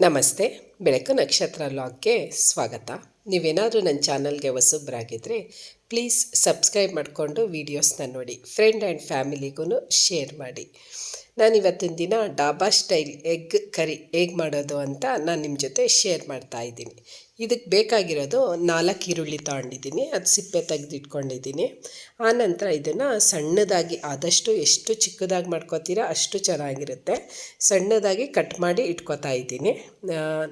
ನಮಸ್ತೆ, ಬೆಳಕು ನಕ್ಷತ್ರ ಲಾಗ್ಗೆ ಸ್ವಾಗತ. ನೀವೇನಾದರೂ ನನ್ನ ಚಾನಲ್ಗೆ ಹೊಸಬ್ರಾಗಿದ್ದರೆ ಪ್ಲೀಸ್ ಸಬ್ಸ್ಕ್ರೈಬ್ ಮಾಡಿಕೊಂಡು ವೀಡಿಯೋಸ್ನ ನೋಡಿ, ಫ್ರೆಂಡ್ ಆ್ಯಂಡ್ ಫ್ಯಾಮಿಲಿಗೂ ಶೇರ್ ಮಾಡಿ. ನಾನು ಇವತ್ತಿನ ದಿನ ಡಾಬಾ ಸ್ಟೈಲ್ ಎಗ್ ಕರಿ ಹೇಗೆ ಮಾಡೋದು ಅಂತ ನಾನು ನಿಮ್ಮ ಜೊತೆ ಶೇರ್ ಮಾಡ್ತಾ ಇದ್ದೀನಿ. ಇದಕ್ಕೆ ಬೇಕಾಗಿರೋದು ನಾಲ್ಕು ಈರುಳ್ಳಿ ತೊಗೊಂಡಿದ್ದೀನಿ, ಅದು ಸಿಪ್ಪೆ ತೆಗೆದಿಟ್ಕೊಂಡಿದ್ದೀನಿ. ಆನಂತರ ಇದನ್ನು ಸಣ್ಣದಾಗಿ ಆದಷ್ಟು ಎಷ್ಟು ಚಿಕ್ಕದಾಗಿ ಮಾಡ್ಕೋತೀರಾ ಅಷ್ಟು ಚೆನ್ನಾಗಿರುತ್ತೆ. ಸಣ್ಣದಾಗಿ ಕಟ್ ಮಾಡಿ ಇಟ್ಕೋತಾ ಇದ್ದೀನಿ.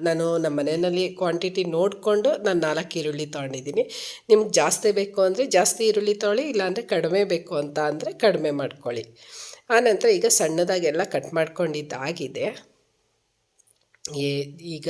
ನಾನು ನಮ್ಮ ಮನೆಯಲ್ಲಿ ಕ್ವಾಂಟಿಟಿ ನೋಡಿಕೊಂಡು ನಾನು ನಾಲ್ಕು ಈರುಳ್ಳಿ ತೊಗೊಂಡಿದ್ದೀನಿ. ನಿಮ್ಗೆ ಜಾಸ್ತಿ ಬೇಕು ಅಂದರೆ ಜಾಸ್ತಿ ಈರುಳ್ಳಿ ತೊಗೊಳ್ಳಿ ಇಲ್ಲಾಂದರೆ ಕಡಿಮೆ ಬೇಕು ಅಂತ ಅಂದರೆ ಕಡಿಮೆ ಮಾಡ್ಕೊಳ್ಳಿ. ಆನಂತರ ಈಗ ಸಣ್ಣದಾಗೆಲ್ಲ ಕಟ್ ಮಾಡ್ಕೊಂಡಿದ್ದಾಗಿದೆ. ಏ- ಈಗ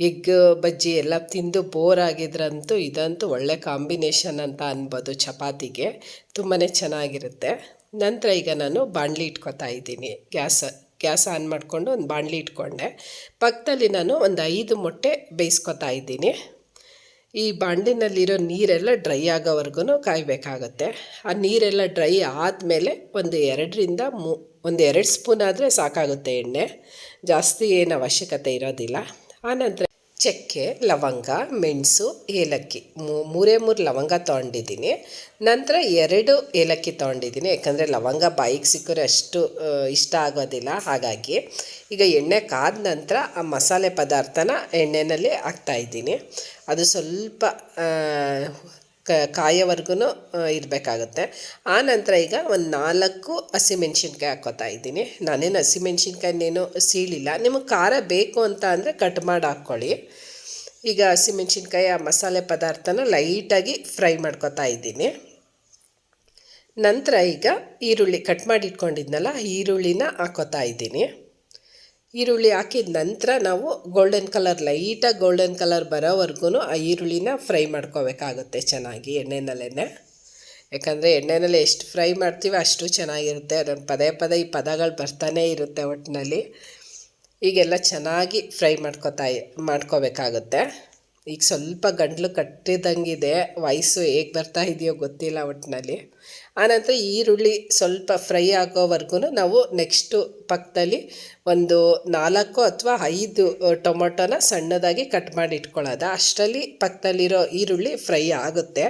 ಎಗ್, ಬಜ್ಜಿ ಎಲ್ಲ ತಿಂದು ಬೋರ್ ಆಗಿದ್ರಂತೂ ಇದಂತೂ ಒಳ್ಳೆ ಕಾಂಬಿನೇಷನ್ ಅಂತ ಅನ್ಬೋದು ಚಪಾತಿಗೆ. ತುಂಬಾ ಚೆನ್ನಾಗಿರುತ್ತೆ. ನಂತರ ಈಗ ನಾನು ಬಾಣಲಿ ಇಟ್ಕೊತಾ ಇದ್ದೀನಿ. ಗ್ಯಾಸ್ ಗ್ಯಾಸ್ ಆನ್ ಮಾಡಿಕೊಂಡು ಒಂದು ಬಾಣಲಿ ಇಟ್ಕೊಂಡೆ. ಪಕ್ಕದಲ್ಲಿ ನಾನು ಒಂದು ಐದು ಮೊಟ್ಟೆ ಬೇಯಿಸ್ಕೊತಾ ಇದ್ದೀನಿ. ಈ ಬಾಂಡಿನಲ್ಲಿರೋ ನೀರೆಲ್ಲ ಡ್ರೈ ಆಗೋವರೆಗೂ ಕಾಯಬೇಕಾಗತ್ತೆ. ಆ ನೀರೆಲ್ಲ ಡ್ರೈ ಆದಮೇಲೆ ಒಂದು ಎರಡರಿಂದ ಮೂ, ಒಂದು ಎರಡು ಸ್ಪೂನ್ ಆದರೆ ಸಾಕಾಗುತ್ತೆ ಎಣ್ಣೆ. ಜಾಸ್ತಿ ಏನು ಅವಶ್ಯಕತೆ ಇರೋದಿಲ್ಲ. ಆನಂತರ ಚಕ್ಕೆ, ಲವಂಗ, ಮೆಣಸು, ಏಲಕ್ಕಿ. ಮೂರೇ ಮೂರು ಲವಂಗ ತೊಗೊಂಡಿದ್ದೀನಿ. ನಂತರ ಎರಡು ಏಲಕ್ಕಿ ತೊಗೊಂಡಿದ್ದೀನಿ. ಯಾಕಂದರೆ ಲವಂಗ ಬಾಯಿಗೆ ಸಿಕ್ಕರೆ ಅಷ್ಟು ಇಷ್ಟ ಆಗೋದಿಲ್ಲ. ಹಾಗಾಗಿ ಈಗ ಎಣ್ಣೆ ಕಾದ ನಂತರ ಆ ಮಸಾಲೆ ಪದಾರ್ಥನ ಎಣ್ಣೆಯಲ್ಲಿ ಹಾಕ್ತಾಯಿದ್ದೀನಿ ಅದು ಸ್ವಲ್ಪ ಕಾಯೋವರೆಗೂ ಇರಬೇಕಾಗುತ್ತೆ. ಆ ನಂತರ ಈಗ ಒಂದು ನಾಲ್ಕು ಹಸಿಮೆಣ್ಸಿನ್ಕಾಯಿ ಹಾಕ್ಕೋತಾ ಇದ್ದೀನಿ. ನಾನೇನು ಹಸಿಮೆಣ್ಸಿನ್ಕಾಯಿನೇನು ಸೀಳಿಲ್ಲ. ನಿಮಗೆ ಖಾರ ಬೇಕು ಅಂತ ಅಂದರೆ ಕಟ್ ಮಾಡಿ ಹಾಕ್ಕೊಳ್ಳಿ. ಈಗ ಹಸಿಮೆಣ್ಸಿನ್ಕಾಯಿ ಆ ಮಸಾಲೆ ಪದಾರ್ಥನ ಲೈಟಾಗಿ ಫ್ರೈ ಮಾಡ್ಕೊತಾ ಇದ್ದೀನಿ. ನಂತರ ಈಗ ಈರುಳ್ಳಿ ಕಟ್ ಮಾಡಿ ಇಟ್ಕೊಂಡಿದ್ನಲ್ಲ, ಈರುಳ್ಳಿನ ಹಾಕೋತಾ ಇದ್ದೀನಿ. ಈರುಳ್ಳಿ ಹಾಕಿದ ನಂತರ ನಾವು ಗೋಲ್ಡನ್ ಕಲರ್ ಲೈಟಾಗಿ ಗೋಲ್ಡನ್ ಕಲರ್ ಬರೋವರೆಗೂ ಆ ಈರುಳ್ಳಿನ ಫ್ರೈ ಮಾಡ್ಕೋಬೇಕಾಗುತ್ತೆ ಚೆನ್ನಾಗಿ ಎಣ್ಣೆನಲ್ಲೇ ಯಾಕಂದರೆ ಎಣ್ಣೆನಲ್ಲಿ ಎಷ್ಟು ಫ್ರೈ ಮಾಡ್ತೀವಿ ಅಷ್ಟು ಚೆನ್ನಾಗಿರುತ್ತೆ. ಅದನ್ನು ಪದೇ ಪದೇ ಈ ಪದಗಳು ಬರ್ತಾನೇ ಇರುತ್ತೆ ಒಟ್ಟಿನಲ್ಲಿ ಈಗೆಲ್ಲ ಚೆನ್ನಾಗಿ ಫ್ರೈ ಮಾಡ್ಕೋತಾ, ಮಾಡ್ಕೋಬೇಕಾಗುತ್ತೆ. ಈಗ ಸ್ವಲ್ಪ ಗಂಟ್ಲು ಕಟ್ಟಿದಂಗಿದೆ ವಾಯ್ಸು ಹೇಗೆ ಬರ್ತಾ ಇದೆಯೋ ಗೊತ್ತಿಲ್ಲ ಒಟ್ಟಿನಲ್ಲಿ ಆನಂತರ ಈರುಳ್ಳಿ ಸ್ವಲ್ಪ ಫ್ರೈ ಆಗೋವರೆಗೂ ನಾವು ನೆಕ್ಸ್ಟು ಪಕ್ಕದಲ್ಲಿ ಒಂದು ನಾಲ್ಕು ಅಥವಾ ಐದು ಟೊಮೊಟೊನ ಸಣ್ಣದಾಗಿ ಕಟ್ ಮಾಡಿ ಇಟ್ಕೊಳ್ಳೋದು. ಅಷ್ಟರಲ್ಲಿ ಪಕ್ಕದಲ್ಲಿರೋ ಈರುಳ್ಳಿ ಫ್ರೈ ಆಗುತ್ತೆ.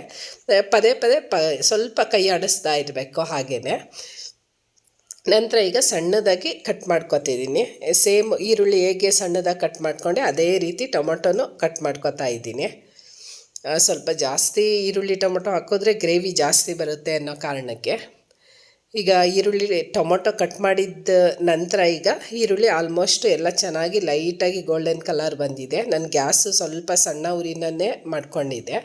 ಪದೇ ಪದೇ ಪ, ಸ್ವಲ್ಪ ಕೈ ಆಡಿಸ್ತಾ ಇರಬೇಕು ಹಾಗೆಯೇ ನಂತರ ಈಗ ಸಣ್ಣದಾಗಿ ಕಟ್ ಮಾಡ್ಕೊತಿದ್ದೀನಿ. ಸೇಮ್ ಈರುಳ್ಳಿ ಹೇಗೆ ಸಣ್ಣದಾಗಿ ಕಟ್ ಮಾಡ್ಕೊಂಡೆ, ಅದೇ ರೀತಿ ಟೊಮೊಟೊನು ಕಟ್ ಮಾಡ್ಕೊತಾ ಇದ್ದೀನಿ. ಸ್ವಲ್ಪ ಜಾಸ್ತಿ ಈರುಳ್ಳಿ ಟೊಮೊಟೊ ಹಾಕಿದ್ರೆ ಗ್ರೇವಿ ಜಾಸ್ತಿ ಬರುತ್ತೆ ಅನ್ನೋ ಕಾರಣಕ್ಕೆ. ಈಗ ಈರುಳ್ಳಿ ಟೊಮೊಟೊ ಕಟ್ ಮಾಡಿದ್ದ ನಂತರ ಈಗ ಈರುಳ್ಳಿ ಆಲ್ಮೋಸ್ಟ್ ಎಲ್ಲ ಚೆನ್ನಾಗಿ ಲೈಟಾಗಿ ಗೋಲ್ಡನ್ ಕಲರ್ ಬಂದಿದೆ. ನಾನು ಗ್ಯಾಸು ಸ್ವಲ್ಪ ಸಣ್ಣ ಉರಿನನ್ನೇ ಮಾಡ್ಕೊಂಡಿದ್ದೆ.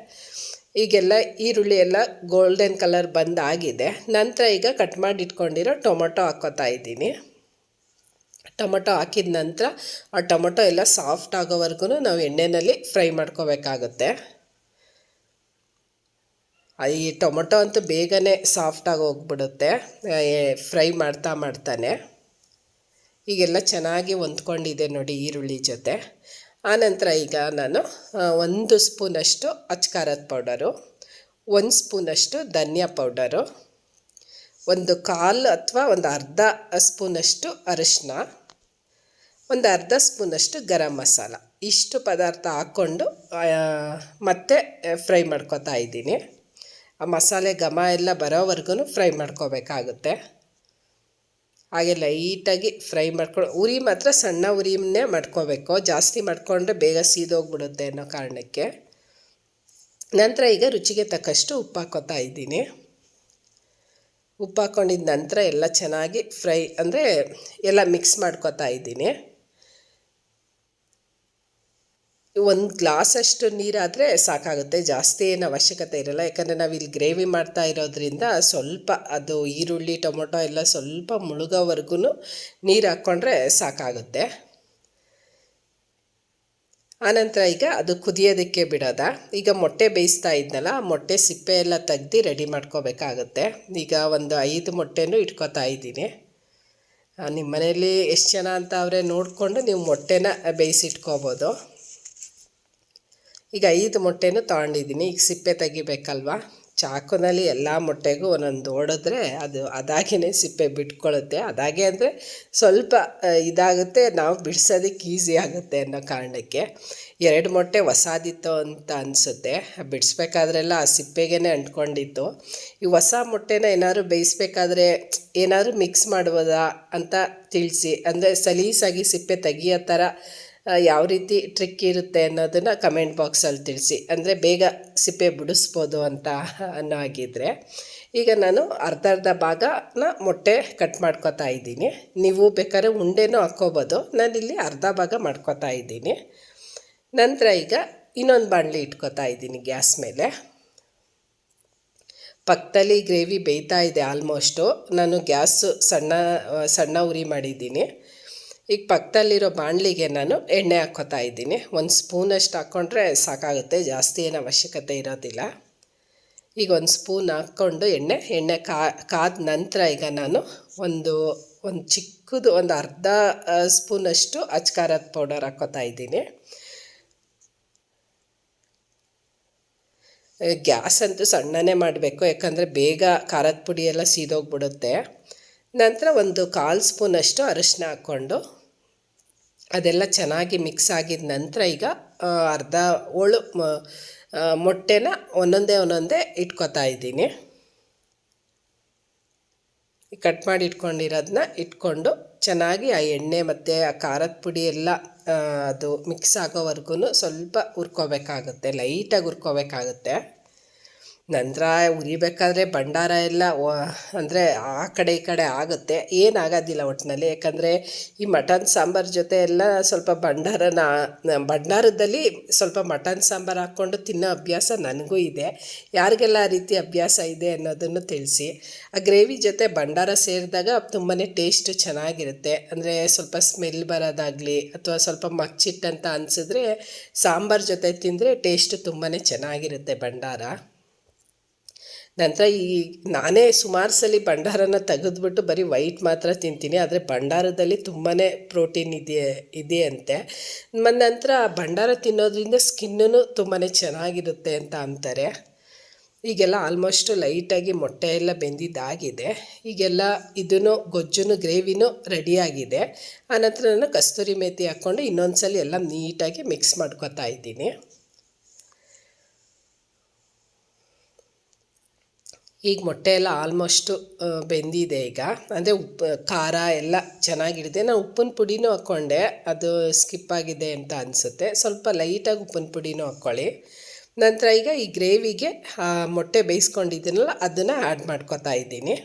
ಈಗೆಲ್ಲ ಈರುಳ್ಳಿ ಎಲ್ಲ ಗೋಲ್ಡನ್ ಕಲರ್ ಬಂದಾಗಿದೆ. ನಂತರ ಈಗ ಕಟ್ ಮಾಡಿ ಇಟ್ಕೊಂಡಿರೋ ಟೊಮೊಟೊ ಹಾಕ್ಕೋತಾ ಇದ್ದೀನಿ. ಟೊಮೊಟೊ ಹಾಕಿದ ನಂತರ ಆ ಟೊಮೊಟೊ ಎಲ್ಲ ಸಾಫ್ಟ್ ಆಗೋವರೆಗೂ ನಾವು ಎಣ್ಣೆಯಲ್ಲಿ ಫ್ರೈ ಮಾಡ್ಕೋಬೇಕಾಗುತ್ತೆ. ಈ ಟೊಮೊಟೊ ಅಂತೂ ಬೇಗನೆ ಸಾಫ್ಟಾಗಿ ಹೋಗ್ಬಿಡುತ್ತೆ. ಫ್ರೈ ಮಾಡ್ತಾ ಮಾಡ್ತಾನೆ. ಈಗೆಲ್ಲ ಚೆನ್ನಾಗಿ ಹೊಂದ್ಕೊಂಡಿದೆ ನೋಡಿ ಈರುಳ್ಳಿ ಜೊತೆ. ಆನಂತರ ಈಗ ನಾನು ಒಂದು ಸ್ಪೂನಷ್ಟು ಅಚ್ಕಾರದ ಪೌಡರು, ಒಂದು ಸ್ಪೂನಷ್ಟು ಧನಿಯಾ ಪೌಡರು, ಒಂದು ಕಾಲು ಅಥವಾ ಒಂದು ಅರ್ಧ ಸ್ಪೂನಷ್ಟು ಅರಿಶಿನ, ಒಂದು ಅರ್ಧ ಸ್ಪೂನಷ್ಟು ಗರಂ ಮಸಾಲ. ಇಷ್ಟು ಪದಾರ್ಥ ಹಾಕ್ಕೊಂಡು ಮತ್ತೆ ಫ್ರೈ ಮಾಡ್ಕೊತಾ ಇದ್ದೀನಿ. ಆ ಮಸಾಲೆ ಘಮ ಎಲ್ಲ ಬರೋವರೆಗೂ ಫ್ರೈ ಮಾಡ್ಕೋಬೇಕಾಗುತ್ತೆ. ಹಾಗೆ ಲೈಟಾಗಿ ಫ್ರೈ ಮಾಡ್ಕೊಂಡು ಉರಿ ಮಾತ್ರ ಸಣ್ಣ ಉರಿನೇ ಮಾಡ್ಕೋಬೇಕು. ಜಾಸ್ತಿ ಮಾಡಿಕೊಂಡ್ರೆ ಬೇಗ ಸೀದೋಗ್ಬಿಡುತ್ತೆ ಅನ್ನೋ ಕಾರಣಕ್ಕೆ. ನಂತರ ಈಗ ರುಚಿಗೆ ತಕ್ಕಷ್ಟು ಉಪ್ಪು ಹಾಕೋತಾ ಇದ್ದೀನಿ. ಉಪ್ಪು ಹಾಕ್ಕೊಂಡಿದ್ದ ನಂತರ ಎಲ್ಲ ಚೆನ್ನಾಗಿ ಫ್ರೈ ಅಂದರೆ ಎಲ್ಲ ಮಿಕ್ಸ್ ಮಾಡ್ಕೊತಾ ಇದ್ದೀನಿ. ಒಂದು ಗ್ಲಾಸಷ್ಟು ನೀರಾದರೆ ಸಾಕಾಗುತ್ತೆ. ಜಾಸ್ತಿ ಏನು ಅವಶ್ಯಕತೆ ಇರಲ್ಲ. ಯಾಕಂದರೆ ನಾವು ಇಲ್ಲಿ ಗ್ರೇವಿ ಮಾಡ್ತಾ ಇರೋದ್ರಿಂದ ಸ್ವಲ್ಪ ಅದು ಈರುಳ್ಳಿ, ಟೊಮೊಟೊ ಎಲ್ಲ ಸ್ವಲ್ಪ ಮುಳುಗೋವರೆಗೂ ನೀರು ಹಾಕ್ಕೊಂಡ್ರೆ ಸಾಕಾಗುತ್ತೆ. ಆನಂತರ ಈಗ ಅದು ಕುದಿಯೋದಕ್ಕೆ ಬಿಡೋದ. ಈಗ ಮೊಟ್ಟೆ ಬೇಯಿಸ್ತಾ ಇದ್ನಲ್ಲ ಮೊಟ್ಟೆ ಸಿಪ್ಪೆ ಎಲ್ಲ ತೆಗ್ದು ರೆಡಿ ಮಾಡ್ಕೋಬೇಕಾಗುತ್ತೆ. ಈಗ ಒಂದು ಐದು ಮೊಟ್ಟೆನೂ ಇಟ್ಕೋತಾ ಇದ್ದೀನಿ. ನಿಮ್ಮ ಮನೆಯಲ್ಲಿ ಎಷ್ಟು ಜನ ಅಂತ ಅವರೇ ನೋಡಿಕೊಂಡು ನೀವು ಮೊಟ್ಟೆನ ಬೇಯಿಸಿಟ್ಕೋಬೋದು. ಈಗ ಐದು ಮೊಟ್ಟೆನೂ ತೊಗೊಂಡಿದ್ದೀನಿ. ಈಗ ಸಿಪ್ಪೆ ತೆಗಿಬೇಕಲ್ವಾ? ಚಾಕುನಲ್ಲಿ ಎಲ್ಲ ಮೊಟ್ಟೆಗೂ ಒಂದೊಂದು ಹೊಡೆದ್ರೆ ಅದು ಅದಾಗೇ ಸಿಪ್ಪೆ ಬಿಟ್ಕೊಳ್ಳುತ್ತೆ ಅದಾಗೆ ಅಂದರೆ ಸ್ವಲ್ಪ ಇದಾಗುತ್ತೆ, ನಾವು ಬಿಡಿಸೋದಕ್ಕೆ ಈಸಿ ಆಗುತ್ತೆ ಅನ್ನೋ ಕಾರಣಕ್ಕೆ. ಎರಡು ಮೊಟ್ಟೆ ಹೊಸಾದಿತ್ತು ಅಂತ ಅನಿಸುತ್ತೆ. ಬಿಡಿಸ್ಬೇಕಾದ್ರೆಲ್ಲ ಆ ಸಿಪ್ಪೆಗೇ ಅಂಟ್ಕೊಂಡಿತ್ತು. ಈ ಹೊಸ ಮೊಟ್ಟೆನ ಏನಾದರೂ ಬೇಯಿಸ್ಬೇಕಾದ್ರೆ ಏನಾದರೂ ಮಿಕ್ಸ್ ಮಾಡ್ಬೋದಾ ಅಂತ ತಿಳಿಸಿ. ಅಂದರೆ ಸಲೀಸಾಗಿ ಸಿಪ್ಪೆ ತೆಗಿಯೋ ಥರ ಯಾವ ರೀತಿ ಟ್ರಿಕ್ ಇರುತ್ತೆ ಅನ್ನೋದನ್ನು ಕಮೆಂಟ್ ಬಾಕ್ಸಲ್ಲಿ ತಿಳಿಸಿ. ಅಂದರೆ ಬೇಗ ಸಿಪ್ಪೆ ಬಿಡಿಸ್ಬೋದು ಅಂತ ಅನ್ನೋ ಹಾಗಿದ್ರೆ. ಈಗ ನಾನು ಅರ್ಧ ಅರ್ಧ ಭಾಗನ ಮೊಟ್ಟೆ ಕಟ್ ಮಾಡ್ಕೊತಾ ಇದ್ದೀನಿ. ನೀವು ಬೇಕಾದ್ರೆ ಉಂಡೆನೂ ಹಾಕ್ಕೋಬೋದು. ನಾನಿಲ್ಲಿ ಅರ್ಧ ಭಾಗ ಮಾಡ್ಕೊತಾ ಇದ್ದೀನಿ. ನಂತರ ಈಗ ಇನ್ನೊಂದು ಬಾಣಲಿ ಇಟ್ಕೋತಾ ಇದ್ದೀನಿ ಗ್ಯಾಸ್ ಮೇಲೆ. ಪಕ್ಕದಲ್ಲಿ ಗ್ರೇವಿ ಬೇಯ್ತಾ ಇದೆ ಆಲ್ಮೋಸ್ಟು ನಾನು ಗ್ಯಾಸು ಸಣ್ಣ ಸಣ್ಣ ಉರಿ ಮಾಡಿದ್ದೀನಿ. ಈಗ ಪಕ್ಕದಲ್ಲಿರೋ ಬಾಣಲಿಗೆ ನಾನು ಎಣ್ಣೆ ಹಾಕ್ಕೋತಾ ಇದ್ದೀನಿ. ಒಂದು ಸ್ಪೂನಷ್ಟು ಹಾಕ್ಕೊಂಡ್ರೆ ಸಾಕಾಗುತ್ತೆ, ಜಾಸ್ತಿ ಏನು ಅವಶ್ಯಕತೆ ಇರೋದಿಲ್ಲ. ಈಗ ಒಂದು ಸ್ಪೂನ್ ಹಾಕ್ಕೊಂಡು ಎಣ್ಣೆ ಎಣ್ಣೆ ಕಾದ ನಂತರ ಈಗ ನಾನು ಒಂದು ಒಂದು ಚಿಕ್ಕದು ಒಂದು ಅರ್ಧ ಸ್ಪೂನಷ್ಟು ಅಚ್ಕಾರದ ಪೌಡರ್ ಹಾಕೋತಾ ಇದ್ದೀನಿ. ಗ್ಯಾಸ್ ಅಂತೂ ಸಣ್ಣನೇ ಮಾಡಬೇಕು, ಯಾಕಂದರೆ ಬೇಗ ಖಾರದ ಪುಡಿ ಎಲ್ಲ ಸೀದೋಗ್ಬಿಡುತ್ತೆ. ನಂತರ ಒಂದು ಕಾಲು ಸ್ಪೂನಷ್ಟು ಅರಿಶಿನ ಹಾಕ್ಕೊಂಡು ಅದೆಲ್ಲ ಚೆನ್ನಾಗಿ ಮಿಕ್ಸ್ ಆಗಿದ ನಂತರ ಈಗ ಅರ್ಧ ಒಳು ಮೊಟ್ಟೆನ ಒಂದೊಂದೇ ಒಂದೊಂದೇ ಇಟ್ಕೊತಾ ಇದ್ದೀನಿ. ಕಟ್ ಮಾಡಿ ಇಟ್ಕೊಂಡಿರೋದನ್ನ ಇಟ್ಕೊಂಡು ಚೆನ್ನಾಗಿ ಆ ಎಣ್ಣೆ ಮತ್ತು ಆ ಖಾರದ ಪುಡಿ ಎಲ್ಲ ಅದು ಮಿಕ್ಸ್ ಆಗೋವರೆಗೂ ಸ್ವಲ್ಪ ಹುರ್ಕೋಬೇಕಾಗುತ್ತೆ ಲೈಟಾಗಿ ಹುರ್ಕೋಬೇಕಾಗುತ್ತೆ. ನಂತರ ಉರಿಬೇಕಾದ್ರೆ ಭಂಡಾರ ಎಲ್ಲ ಅಂದರೆ ಆ ಕಡೆ ಈ ಕಡೆ ಆಗುತ್ತೆ. ಏನಾಗೋದಿಲ್ಲ ಒಟ್ಟಿನಲ್ಲಿ ಯಾಕಂದರೆ ಈ ಮಟನ್ ಸಾಂಬಾರು ಜೊತೆ ಎಲ್ಲ ಸ್ವಲ್ಪ ಭಂಡಾರನ, ಭಂಡಾರದಲ್ಲಿ ಸ್ವಲ್ಪ ಮಟನ್ ಸಾಂಬಾರು ಹಾಕ್ಕೊಂಡು ತಿನ್ನೋ ಅಭ್ಯಾಸ ನನಗೂ ಇದೆ. ಯಾರಿಗೆಲ್ಲ ಆ ರೀತಿ ಅಭ್ಯಾಸ ಇದೆ ಅನ್ನೋದನ್ನು ತಿಳಿಸಿ. ಆ ಗ್ರೇವಿ ಜೊತೆ ಭಂಡಾರ ಸೇರಿದಾಗ ತುಂಬಾ ಟೇಸ್ಟ್ ಚೆನ್ನಾಗಿರುತ್ತೆ. ಅಂದರೆ ಸ್ವಲ್ಪ ಸ್ಮೆಲ್ ಬರೋದಾಗಲಿ ಅಥವಾ ಸ್ವಲ್ಪ ಮಚ್ಚಿಟ್ಟಂತ ಅನಿಸಿದ್ರೆ ಸಾಂಬಾರು ಜೊತೆ ತಿಂದರೆ ಟೇಸ್ಟ್ ತುಂಬಾ ಚೆನ್ನಾಗಿರುತ್ತೆ ಭಂಡಾರ. ನಂತರ ಈ ನಾನೇ ಸುಮಾರು ಸಲ ಭಂಡಾರನ ತೆಗೆದ್ಬಿಟ್ಟು ಬರೀ ವೈಟ್ ಮಾತ್ರ ತಿಂತೀನಿ, ಆದರೆ ಭಂಡಾರದಲ್ಲಿ ತುಂಬಾ ಪ್ರೋಟೀನ್ ಇದೆ ಇದೆ ಅಂತೆ ಮ ನಂತರ ಭಂಡಾರ ತಿನ್ನೋದ್ರಿಂದ ಸ್ಕಿನ್ನೂ ತುಂಬಾ ಚೆನ್ನಾಗಿರುತ್ತೆ ಅಂತ ಅಂತಾರೆ. ಈಗೆಲ್ಲ ಆಲ್ಮೋಸ್ಟು ಲೈಟಾಗಿ ಮೊಟ್ಟೆ ಎಲ್ಲ ಬೆಂದಿದ್ದಾಗಿದೆ. ಈಗೆಲ್ಲ ಇದನ್ನು ಗೊಜ್ಜುನು ಗ್ರೇವಿನೂ ರೆಡಿಯಾಗಿದೆ. ಆನಂತರ ನಾನು ಕಸ್ತೂರಿ ಮೇಥಿ ಹಾಕ್ಕೊಂಡು ಇನ್ನೊಂದು ಸಲ ಎಲ್ಲ ನೀಟಾಗಿ ಮಿಕ್ಸ್ ಮಾಡ್ಕೊತಾ ಇದ್ದೀನಿ. ಈಗ ಮೊಟ್ಟೆ ಎಲ್ಲ ಆಲ್ಮೋಸ್ಟು ಬೆಂದಿದೆ ಈಗ. ಅಂದರೆ ಉಪ್ಪು, ಖಾರ ಎಲ್ಲ ಚೆನ್ನಾಗಿಡಿದೆ ನಾನು ಉಪ್ಪಿನ ಪುಡಿನೂ ಹಾಕ್ಕೊಂಡೆ. ಅದು ಸ್ಕಿಪ್ ಆಗಿದೆ ಅಂತ ಅನಿಸುತ್ತೆ. ಸ್ವಲ್ಪ ಲೈಟಾಗಿ ಉಪ್ಪಿನ ಪುಡಿನೂ ಹಾಕ್ಕೊಳ್ಳಿ. ನಂತರ ಈಗ ಈ ಗ್ರೇವಿಗೆ ಮೊಟ್ಟೆ ಬೇಯಿಸ್ಕೊಂಡಿದ್ದೀನಲ್ಲ, ಅದನ್ನು ಆ್ಯಡ್ ಮಾಡ್ಕೊತಾ ಇದ್ದೀನಿ.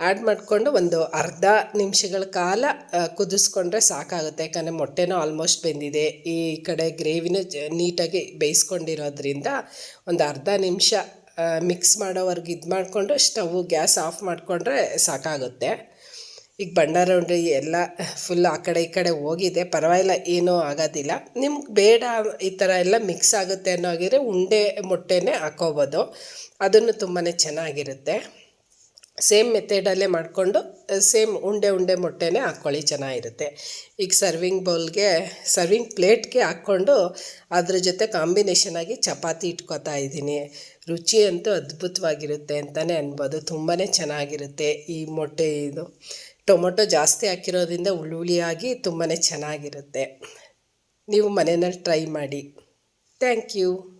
ಆ್ಯಡ್ ಮಾಡಿಕೊಂಡು ಒಂದು ಅರ್ಧ ನಿಮಿಷಗಳ ಕಾಲ ಕುದಿಸ್ಕೊಂಡ್ರೆ ಸಾಕಾಗುತ್ತೆ. ಯಾಕಂದರೆ ಮೊಟ್ಟೆನೂ ಆಲ್ಮೋಸ್ಟ್ ಬೆಂದಿದೆ. ಈ ಕಡೆ ಗ್ರೇವಿನೂ ನೀಟಾಗಿ ಬೇಯಿಸ್ಕೊಂಡಿರೋದ್ರಿಂದ ಒಂದು ಅರ್ಧ ನಿಮಿಷ ಮಿಕ್ಸ್ ಮಾಡೋವರೆಗೆ ಇದು ಮಾಡಿಕೊಂಡು ಸ್ಟವ್, ಗ್ಯಾಸ್ ಆಫ್ ಮಾಡಿಕೊಂಡ್ರೆ ಸಾಕಾಗುತ್ತೆ. ಈಗ ಬಂಡಾರ ಉಂಡೆ ಎಲ್ಲ ಫುಲ್ ಆ ಕಡೆ ಈ ಕಡೆ ಹೋಗಿದೆ. ಪರವಾಗಿಲ್ಲ, ಏನೂ ಆಗೋದಿಲ್ಲ. ನಿಮ್ಗೆ ಬೇಡ ಈ ಥರ ಎಲ್ಲ ಮಿಕ್ಸ್ ಆಗುತ್ತೆ ಅನ್ನೋ ಹಾಗಿದ್ರೆ ಉಂಡೆ ಮೊಟ್ಟೆನೇ ಹಾಕೋಬೋದು. ಅದನ್ನು ತುಂಬಾ ಚೆನ್ನಾಗಿರುತ್ತೆ. ಸೇಮ್ ಮೆಥಡಲ್ಲೇ ಮಾಡಿಕೊಂಡು ಸೇಮ್ ಉಂಡೆ ಉಂಡೆ ಮೊಟ್ಟೆನೇ ಹಾಕ್ಕೊಳ್ಳಿ, ಚೆನ್ನಾಗಿರುತ್ತೆ. ಈಗ ಸರ್ವಿಂಗ್ ಬೌಲ್ಗೆ ಸರ್ವಿಂಗ್ ಪ್ಲೇಟ್ಗೆ ಹಾಕ್ಕೊಂಡು, ಅದ್ರ ಜೊತೆ ಕಾಂಬಿನೇಷನ್ ಆಗಿ ಚಪಾತಿ ಇಟ್ಕೊತಾ ಇದ್ದೀನಿ. ರುಚಿ ಅಂತೂ ಅದ್ಭುತವಾಗಿರುತ್ತೆ ಅಂತಲೇ ಅನ್ಬೋದು. ತುಂಬಾ ಚೆನ್ನಾಗಿರುತ್ತೆ ಈ ಮೊಟ್ಟೆ ಇದು. ಟೊಮೊಟೊ ಜಾಸ್ತಿ ಹಾಕಿರೋದ್ರಿಂದ ಉಳ್ಳುಳಿಯಾಗಿ ತುಂಬಾ ಚೆನ್ನಾಗಿರುತ್ತೆ. ನೀವು ಮನೆಯಲ್ಲಿ ಟ್ರೈ ಮಾಡಿ. Thank you